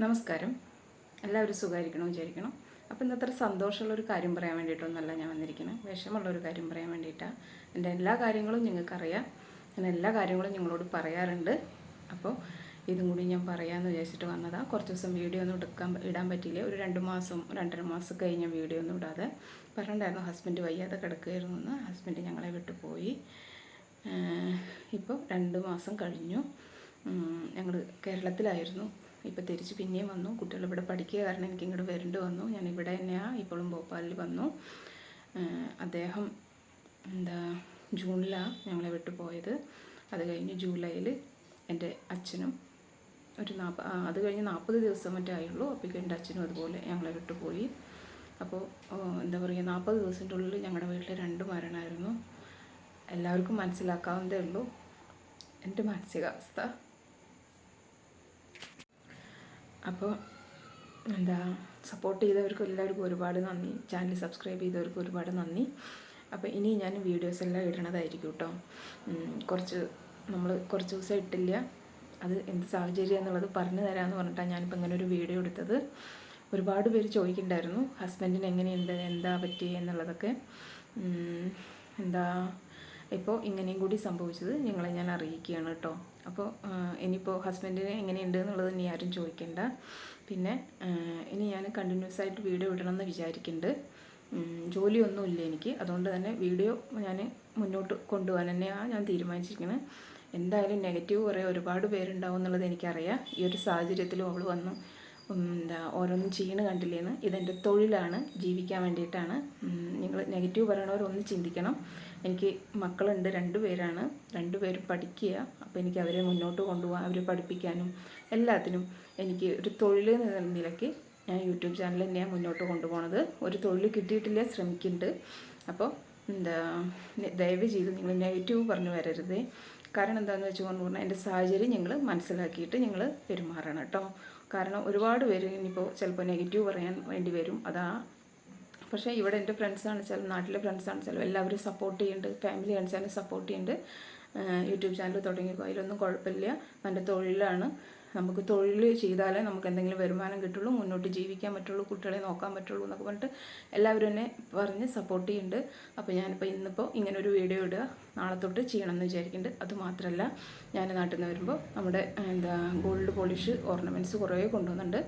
നമസ്കാരം. എല്ലാവരും സുഖമായിരിക്കണം വിചാരിക്കണം? അപ്പോൾ ഇന്നത്തെ സന്തോഷമുള്ള ഒരു കാര്യം പറയാൻ വേണ്ടിയിട്ടൊന്നല്ല ഞാൻ വന്നിരിക്കുന്നത് വിഷമമുള്ള ഒരു കാര്യം പറയാൻ വേണ്ടിയിട്ടാണ് എന്റെ എല്ലാ കാര്യങ്ങളും നിങ്ങൾക്കറിയാം. ഞാൻ എല്ലാ കാര്യങ്ങളും നിങ്ങളോട് പറയാറുണ്ട്. അപ്പോൾ ഇതും കൂടി ഞാൻ പറയാമെന്ന് വിചാരിച്ചിട്ട് വന്നതാണ് കുറച്ച് ദിവസം വീഡിയോ ഒന്നും എടുക്കാൻ ഇടാൻ പറ്റിയില്ല? ഒരു രണ്ട് മാസം രണ്ടര മാസം കഴിഞ്ഞ വീഡിയോ ഒന്നും ഇടാതെ പറഞ്ഞിട്ടുണ്ടായിരുന്നു ഹസ്ബൻഡ് വയ്യാതെ കിടക്കുകയായിരുന്നു എന്ന് ഹസ്ബൻഡ് ഞങ്ങളെ വിട്ടു പോയി ഇപ്പോൾ രണ്ട് മാസം കഴിഞ്ഞു. ഞങ്ങൾ കേരളത്തിലായിരുന്നു. ഇപ്പോൾ തിരിച്ച് പിന്നെയും വന്നു. കുട്ടികൾ ഇവിടെ പഠിക്കുക കാരണം എനിക്ക് ഇങ്ങോട്ട് വരേണ്ടി വന്നു. ഞാൻ ഇവിടെ തന്നെയാണ് ഇപ്പോഴും ഭോപ്പാലിൽ വന്നു. അദ്ദേഹം എന്താ ജൂണിലാണ് ഞങ്ങളെ വിട്ടു പോയത്. അത് കഴിഞ്ഞ് ജൂലൈയിൽ എന്റെ അച്ഛനും ഒരു നാപ്പ അത് കഴിഞ്ഞ് നാൽപ്പത് ദിവസം മറ്റേ ആയുള്ളൂ. അപ്പോഴേക്കും എന്റെ അച്ഛനും അതുപോലെ ഞങ്ങളെ വിട്ടു പോയി. അപ്പോൾ എന്താ പറയുക നാൽപ്പത് ദിവസത്തിന്റെ ഉള്ളിൽ ഞങ്ങളുടെ വീട്ടിൽ രണ്ട് മരണമായിരുന്നു എല്ലാവർക്കും മനസ്സിലാക്കാവുന്നതേ ഉള്ളൂ. എന്റെ മാനസികാവസ്ഥ. അപ്പോൾ എന്താ സപ്പോർട്ട് ചെയ്തവർക്കും എല്ലാവർക്കും ഒരുപാട് നന്ദി. ചാനൽ സബ്സ്ക്രൈബ് ചെയ്തവർക്കും ഒരുപാട് നന്ദി. അപ്പോൾ ഇനി ഞാൻ വീഡിയോസ് എല്ലാം ഇടണതായിരിക്കും കേട്ടോ കുറച്ച് നമ്മൾ കുറച്ച് ദിവസം ഇട്ടില്ല. അത് എന്ത് സാഹചര്യം എന്നുള്ളത് പറഞ്ഞു തരാമെന്ന് പറഞ്ഞിട്ടാണ് ഞാനിപ്പോൾ ഇങ്ങനെ ഒരു വീഡിയോ എടുത്തത്. ഒരുപാട് പേര് ചോദിക്കുന്നുണ്ടായിരുന്നു ഹസ്ബൻഡിന് എങ്ങനെയുണ്ട് എന്താ പറ്റി എന്നുള്ളതൊക്കെ. എന്താ ഇപ്പോൾ ഇങ്ങനെയും കൂടി സംഭവിച്ചത് നിങ്ങളെ ഞാൻ അറിയിക്കുകയാണ് കേട്ടോ അപ്പോൾ ഇനിയിപ്പോൾ ഹസ്ബൻഡിന് എങ്ങനെയുണ്ട് എന്നുള്ളത് ഇനി ആരും ചോദിക്കണ്ട. പിന്നെ ഇനി ഞാൻ കണ്ടിന്യൂസ് ആയിട്ട് വീഡിയോ ഇടണമെന്ന് വിചാരിക്കുന്നുണ്ട് ഉം, ജോലിയൊന്നുമില്ല എനിക്ക്. അതുകൊണ്ട് തന്നെ വീഡിയോ ഞാൻ മുന്നോട്ട് കൊണ്ടുപോകാൻ തന്നെയാണ് ഞാൻ തീരുമാനിച്ചിരിക്കുന്നത് എന്തായാലും നെഗറ്റീവ് കുറേ ഒരുപാട് പേരുണ്ടാവും എന്നുള്ളത് എനിക്കറിയാം. ഈ ഒരു സാഹചര്യത്തിലും അവൾ വന്നു എന്താ ഓരോന്നും ചെയ്യണ കണ്ടില്ലേന്ന്. ഇതെന്റെ തൊഴിലാണ് ജീവിക്കാൻ വേണ്ടിയിട്ടാണ്. നിങ്ങൾ നെഗറ്റീവ് പറയണവരൊന്ന് ചിന്തിക്കണം. എനിക്ക് മക്കളുണ്ട് രണ്ട് പേരാണ്. രണ്ടുപേരും പഠിക്കുക. അപ്പോൾ എനിക്ക് അവരെ മുന്നോട്ട് കൊണ്ടുപോകാൻ അവരെ പഠിപ്പിക്കാനും എല്ലാത്തിനും എനിക്ക് ഒരു തൊഴിൽ എന്ന നിലയ്ക്ക് ഞാൻ യൂട്യൂബ് ചാനൽ തന്നെയാണ് മുന്നോട്ട് കൊണ്ടുപോകുന്നത് ഒരു തൊഴിൽ കിട്ടിയിട്ടില്ല ശ്രമിക്കുന്നുണ്ട്. അപ്പോൾ എന്താ ദയവ് ചെയ്ത് നിങ്ങൾ നെഗറ്റീവ് പറഞ്ഞു വരരുത്. കാരണം എന്താണെന്ന് വെച്ചുകൊണ്ട് പറഞ്ഞാൽ എന്റെ സാഹചര്യം നിങ്ങൾ മനസ്സിലാക്കിയിട്ട് നിങ്ങൾ പെരുമാറണം കേട്ടോ. കാരണം ഒരുപാട് പേര് ഇനിയിപ്പോൾ ചിലപ്പോൾ നെഗറ്റീവ് പറയാൻ വേണ്ടി വരും. അതാ പക്ഷേ ഇവിടെ എന്റെ ഫ്രണ്ട്സ് കാണിച്ചാലും നാട്ടിലെ ഫ്രണ്ട്സ് കാണിച്ചാലും എല്ലാവരും സപ്പോർട്ട് ചെയ്യുന്നുണ്ട്. ഫാമിലി കാണിച്ചാലും സപ്പോർട്ട് ചെയ്യുന്നുണ്ട്. യൂട്യൂബ് ചാനൽ തുടങ്ങിക്കോ അതിലൊന്നും കുഴപ്പമില്ല. നല്ല തൊഴിലാണ്. നമുക്ക് തൊഴിൽ ചെയ്താലേ നമുക്ക് എന്തെങ്കിലും വരുമാനം കിട്ടുള്ളൂ മുന്നോട്ട് ജീവിക്കാൻ പറ്റുള്ളൂ കുട്ടികളെ നോക്കാൻ പറ്റുള്ളൂ എന്നൊക്കെ പറഞ്ഞിട്ട് എല്ലാവരും എന്നെ പറഞ്ഞ് സപ്പോർട്ട് ചെയ്യുന്നുണ്ട്. അപ്പോൾ ഞാനിപ്പോൾ ഇന്നിപ്പോൾ ഒരു വീഡിയോ ഇടുക. നാളെ തൊട്ട് ചെയ്യണമെന്ന് വിചാരിക്കുന്നുണ്ട്. അതുമാത്രമല്ല ഞാൻ നാട്ടിൽ നിന്ന് വരുമ്പോൾ നമ്മുടെ എന്താ ഗോൾഡ് പോളിഷ് ഓർണമെന്റ്സ് കുറേ കൊണ്ടുവന്നുണ്ട്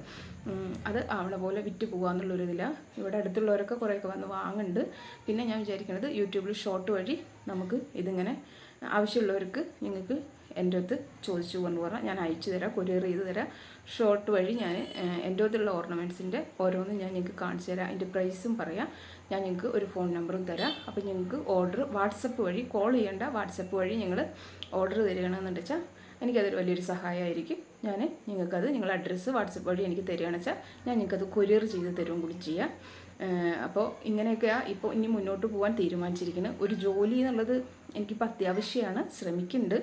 അത് ആവണ പോലെ വിറ്റ് പോകാമെന്നുള്ളൊരു ഇതിലാണ് ഇവിടെ അടുത്തുള്ളവരൊക്കെ കുറേയൊക്കെ വന്ന് വാങ്ങുന്നുണ്ട്. പിന്നെ ഞാൻ വിചാരിക്കുന്നത് യൂട്യൂബിൽ ഷോർട്ട് വഴി നമുക്ക് ഇതിങ്ങനെ ആവശ്യമുള്ളവർക്ക് നിങ്ങൾക്ക് എന്റെ അടുത്ത് ചോദിച്ചു കൊണ്ടുപോകാം ഞാൻ അയച്ചു തരാം കൊറിയർ ചെയ്ത് തരാം. ഷോർട്ട് വഴി ഞാൻ എന്റെ അടുത്തുള്ള ഓർണമെന്റ്സിന്റെ ഓരോന്നും ഞാൻ നിങ്ങൾക്ക് കാണിച്ചു തരാം. അതിന്റെ പ്രൈസും പറയാം. ഞാൻ നിങ്ങൾക്ക് ഒരു ഫോൺ നമ്പറും തരാം. അപ്പോൾ ഞങ്ങൾക്ക് ഓർഡർ വാട്സപ്പ് വഴി കോൾ ചെയ്യേണ്ട വാട്സപ്പ് വഴി ഞങ്ങൾ ഓർഡർ തരികയാണെന്ന് വെച്ചാൽ എനിക്കതൊരു വലിയൊരു സഹായമായിരിക്കും. ഞാൻ നിങ്ങൾക്കത് നിങ്ങളുടെ അഡ്രസ്സ് വാട്സപ്പ് വഴി എനിക്ക് തരികയാണെന്ന് വെച്ചാൽ ഞാൻ നിങ്ങൾക്കത് കൊറിയർ ചെയ്ത് തരുകയും കൂടി ചെയ്യാം. അപ്പോൾ ഇങ്ങനെയൊക്കെയാണ് ഇപ്പോൾ ഇനി മുന്നോട്ട് പോകാൻ തീരുമാനിച്ചിരിക്കുന്നത് ഒരു ജോലി എന്നുള്ളത് എനിക്കിപ്പോൾ അത്യാവശ്യമാണ് ശ്രമിക്കുന്നുണ്ട്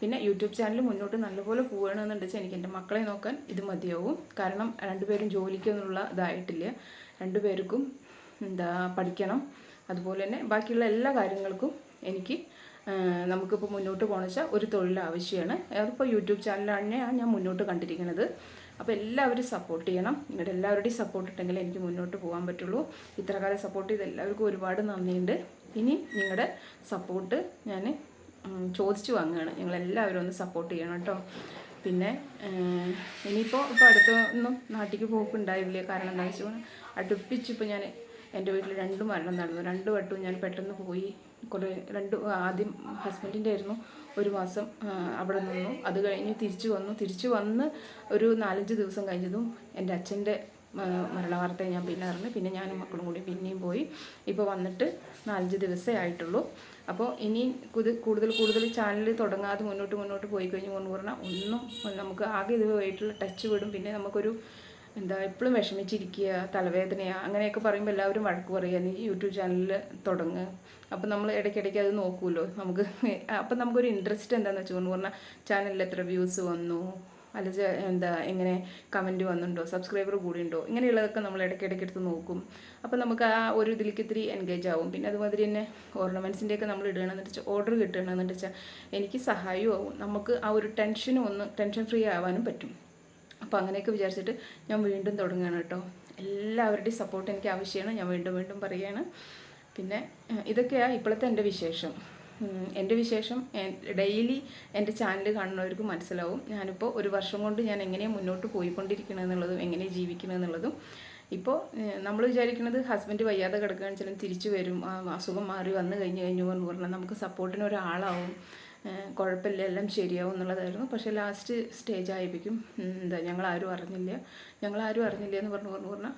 പിന്നെ യൂട്യൂബ് ചാനൽ മുന്നോട്ട് നല്ലപോലെ പോകണമെന്നുണ്ടെച്ചാൽ എനിക്ക് എന്റെ മക്കളെ നോക്കാൻ ഇത് മതിയാവും. കാരണം രണ്ടുപേരും ജോലിക്കൊന്നുള്ള ഇതായിട്ടില്ല. രണ്ടുപേർക്കും എന്താ പഠിക്കണം. അതുപോലെ തന്നെ ബാക്കിയുള്ള എല്ലാ കാര്യങ്ങൾക്കും എനിക്ക് നമുക്കിപ്പോൾ മുന്നോട്ട് പോകണമെന്ന് വെച്ചാൽ ഒരു തൊഴിൽ ആവശ്യമാണ് അതിപ്പോൾ യൂട്യൂബ് ചാനലാണ് ഞാൻ മുന്നോട്ട് കണ്ടിരിക്കുന്നത്. അപ്പോൾ എല്ലാവരും സപ്പോർട്ട് ചെയ്യണം. നിങ്ങളുടെ എല്ലാവരുടെയും സപ്പോർട്ട് ഉണ്ടെങ്കിൽ എനിക്ക് മുന്നോട്ട് പോകാൻ പറ്റുള്ളൂ. ഇത്രകാലം സപ്പോർട്ട് ചെയ്ത് എല്ലാവർക്കും ഒരുപാട് നന്ദിയുണ്ട്. ഇനി നിങ്ങളുടെ സപ്പോർട്ട് ഞാൻ ചോദിച്ചു വാങ്ങുകയാണ് നിങ്ങളെല്ലാവരും ഒന്ന് സപ്പോർട്ട് ചെയ്യണം കേട്ടോ. പിന്നെ ഇനിയിപ്പോൾ ഇപ്പോൾ അടുത്തൊന്നും നാട്ടിലേക്ക് പോക്കുണ്ടായില്ല കാരണം എന്താണെന്ന് വെച്ചാൽ അടുപ്പിച്ചിപ്പോൾ ഞാൻ എന്റെ വീട്ടിൽ രണ്ട് മരണം നടന്നു. രണ്ട് വട്ടവും ഞാൻ പെട്ടെന്ന് പോയി. കുറേ രണ്ട് ആദ്യം ഹസ്ബൻഡിന്റെ ആയിരുന്നു. ഒരു മാസം അവിടെ നിന്നു. അത് കഴിഞ്ഞ് തിരിച്ചു വന്നു. തിരിച്ചു വന്ന് ഒരു നാലഞ്ച് ദിവസം കഴിഞ്ഞതും എന്റെ അച്ഛന്റെ മരണ വാർത്തയെ ഞാൻ പിന്നെ അറിഞ്ഞു. പിന്നെ ഞാനും മക്കളും കൂടി പിന്നെയും പോയി. ഇപ്പോൾ വന്നിട്ട് നാലഞ്ച് ദിവസമേ ആയിട്ടുള്ളൂ. അപ്പോൾ ഇനി കൂടുതൽ കൂടുതൽ ചാനൽ തുടങ്ങാതെ മുന്നോട്ട് മുന്നോട്ട് പോയി കഴിഞ്ഞ് പറഞ്ഞാൽ ഒന്നും നമുക്ക് ആകെ ഇതുമായിട്ടുള്ള ടച്ച് വിടും. പിന്നെ നമുക്കൊരു എന്താ എപ്പോഴും വിഷമിച്ചിരിക്കുക തലവേദനയാ അങ്ങനെയൊക്കെ പറയുമ്പോൾ എല്ലാവരും വഴക്ക് പറയുക നീ യൂട്യൂബ് ചാനലിൽ തുടങ്ങ്. അപ്പം നമ്മൾ ഇടയ്ക്കിടയ്ക്ക് അത് നോക്കുമല്ലോ നമുക്ക് അപ്പം നമുക്കൊരു ഇൻട്രസ്റ്റ് എന്താണെന്ന് വെച്ചുകൊണ്ട് പറഞ്ഞാൽ ചാനലിൽ എത്ര വ്യൂസ് വന്നു? അല്ലെങ്കിൽ എന്താ എങ്ങനെ കമന്റ് വന്നുണ്ടോ സബ്സ്ക്രൈബർ കൂടിയുണ്ടോ? ഇങ്ങനെയുള്ളതൊക്കെ നമ്മൾ ഇടയ്ക്കിടയ്ക്ക് എടുത്ത് നോക്കും. അപ്പോൾ നമുക്ക് ആ ഒരു ഇതിലേക്ക് ഇത്തിരി എൻഗേജ് ആവും. പിന്നെ അതുമാതിരി തന്നെ ഓർണമെന്റ്സിന്റെ ഒക്കെ നമ്മൾ ഇടുകയാണെന്ന് വെച്ചാൽ ഓർഡർ കിട്ടുകയാണെന്ന് വെച്ചാൽ എനിക്ക് സഹായവും ആവും. നമുക്ക് ആ ഒരു ടെൻഷനും ഒന്ന് ടെൻഷൻ ഫ്രീ ആവാനും പറ്റും. അപ്പോൾ അങ്ങനെയൊക്കെ വിചാരിച്ചിട്ട് ഞാൻ വീണ്ടും തുടങ്ങുകയാണ് കേട്ടോ. എല്ലാവരുടെയും സപ്പോർട്ട് എനിക്ക് ആവശ്യമാണ്. ഞാൻ വീണ്ടും വീണ്ടും പറയുകയാണ് പിന്നെ ഇതൊക്കെയാണ് ഇപ്പോഴത്തെ എന്റെ വിശേഷം. എന്റെ വിശേഷം ഡെയിലി എന്റെ ചാനൽ കാണുന്നവർക്ക് മനസ്സിലാവും. ഞാനിപ്പോൾ ഒരു വർഷം കൊണ്ട് ഞാൻ എങ്ങനെയാണ് മുന്നോട്ട് പോയിക്കൊണ്ടിരിക്കണമെന്നുള്ളതും എങ്ങനെ ജീവിക്കണമെന്നുള്ളതും ഇപ്പോൾ നമ്മൾ വിചാരിക്കുന്നത് ഹസ്ബൻഡ് വയ്യാതെ കിടക്കുകയാണെന്ന് വെച്ചാൽ തിരിച്ചു വരും. അസുഖം മാറി വന്നു കഴിഞ്ഞു കഴിഞ്ഞു എന്ന് പറഞ്ഞാൽ നമുക്ക് സപ്പോർട്ടിന് ഒരാളാവും. കുഴപ്പമില്ല എല്ലാം ശരിയാവും എന്നുള്ളതായിരുന്നു. പക്ഷേ ലാസ്റ്റ് സ്റ്റേജ് ആയിപ്പിക്കും എന്താ ഞങ്ങൾ ആരും അറിഞ്ഞില്ല. ഞങ്ങൾ ആരും അറിഞ്ഞില്ല എന്ന് പറഞ്ഞു പറഞ്ഞു പറഞ്ഞാൽ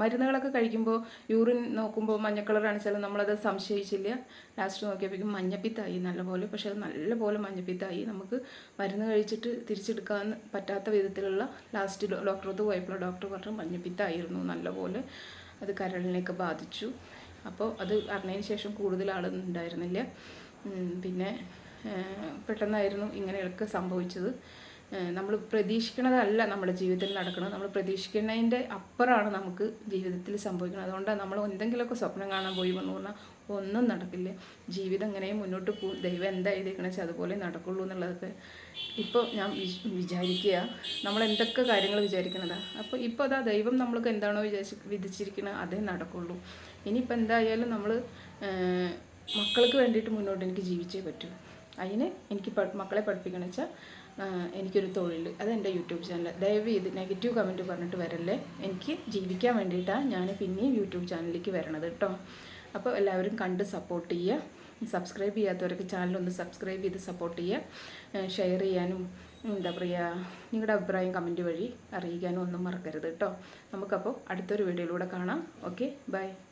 മരുന്നുകളൊക്കെ കഴിക്കുമ്പോൾ യൂറിൻ നോക്കുമ്പോൾ മഞ്ഞ കളർ കാണിച്ചാലും നമ്മളത് സംശയിച്ചില്ല. ലാസ്റ്റ് നോക്കിയപ്പോഴേക്കും മഞ്ഞപ്പിത്തായി നല്ലപോലെ. പക്ഷെ അത് നല്ലപോലെ മഞ്ഞപ്പിത്തായി. നമുക്ക് മരുന്ന് കഴിച്ചിട്ട് തിരിച്ചെടുക്കാൻ പറ്റാത്ത വിധത്തിലുള്ള ലാസ്റ്റ് ഡോക്ടർ അടുത്ത് പോയപ്പോൾ ഡോക്ടർ പറഞ്ഞു മഞ്ഞപ്പിത്തായിരുന്നു നല്ലപോലെ. അത് കരളിനെയൊക്കെ ബാധിച്ചു. അപ്പോൾ അത് അറിഞ്ഞതിന് ശേഷം കൂടുതൽ ആളുണ്ടായിരുന്നില്ല ഉണ്ടായിരുന്നില്ല. പിന്നെ പെട്ടെന്നായിരുന്നു ഇങ്ങനെയൊക്കെ സംഭവിച്ചത്. നമ്മൾ പ്രതീക്ഷിക്കണതല്ല നമ്മുടെ ജീവിതത്തിൽ നടക്കുന്നത് നമ്മൾ പ്രതീക്ഷിക്കുന്നതിന്റെ അപ്പുറമാണ് നമുക്ക് ജീവിതത്തിൽ സംഭവിക്കുന്നത് അതുകൊണ്ടാണ് നമ്മൾ എന്തെങ്കിലുമൊക്കെ സ്വപ്നം കാണാൻ പോയി എന്ന് പറഞ്ഞാൽ ഒന്നും നടക്കില്ല. ജീവിതം ഇങ്ങനെ മുന്നോട്ട് പോകും ദൈവം എന്താ വെച്ചാൽ അതുപോലെ നടക്കുള്ളൂ എന്നുള്ളതൊക്കെ ഇപ്പോൾ ഞാൻ വിച്- വിചാരിക്കുക. നമ്മൾ എന്തൊക്കെ കാര്യങ്ങൾ വിചാരിക്കണതാണ് അപ്പോൾ ഇപ്പോൾ അതാ ദൈവം നമ്മൾക്ക് എന്താണോ വിചാരിച്ച് വിധിച്ചിരിക്കുന്നത് അതേ നടക്കുള്ളൂ. ഇനിയിപ്പോൾ എന്തായാലും നമ്മൾ മക്കൾക്ക് വേണ്ടിയിട്ട് മുന്നോട്ട് എനിക്ക് ജീവിച്ചേ പറ്റൂ. അതിന് എനിക്ക് മക്കളെ പഠിപ്പിക്കണം വെച്ചാൽ എനിക്കൊരു തൊഴിൽ അത് എന്റെ യൂട്യൂബ് ചാനൽ ദയവ് ചെയ്ത് നെഗറ്റീവ് കമന്റ് പറഞ്ഞിട്ട് വരല്ലേ. എനിക്ക് ജീവിക്കാൻ വേണ്ടിയിട്ടാണ് ഞാൻ പിന്നെയും യൂട്യൂബ് ചാനലിലേക്ക് വരണത് കേട്ടോ അപ്പോൾ എല്ലാവരും കണ്ട് സപ്പോർട്ട് ചെയ്യുക സബ്സ്ക്രൈബ് ചെയ്യാത്തവരൊക്കെ ചാനലൊന്ന് സബ്സ്ക്രൈബ് ചെയ്ത് സപ്പോർട്ട് ചെയ്യുക ഷെയർ ചെയ്യാനും എന്താ പറയുക നിങ്ങളുടെ അഭിപ്രായം കമന്റ് വഴി അറിയിക്കാനും ഒന്നും മറക്കരുത് കേട്ടോ നമുക്കപ്പോൾ അടുത്തൊരു വീഡിയോയിലൂടെ കാണാം. Okay bye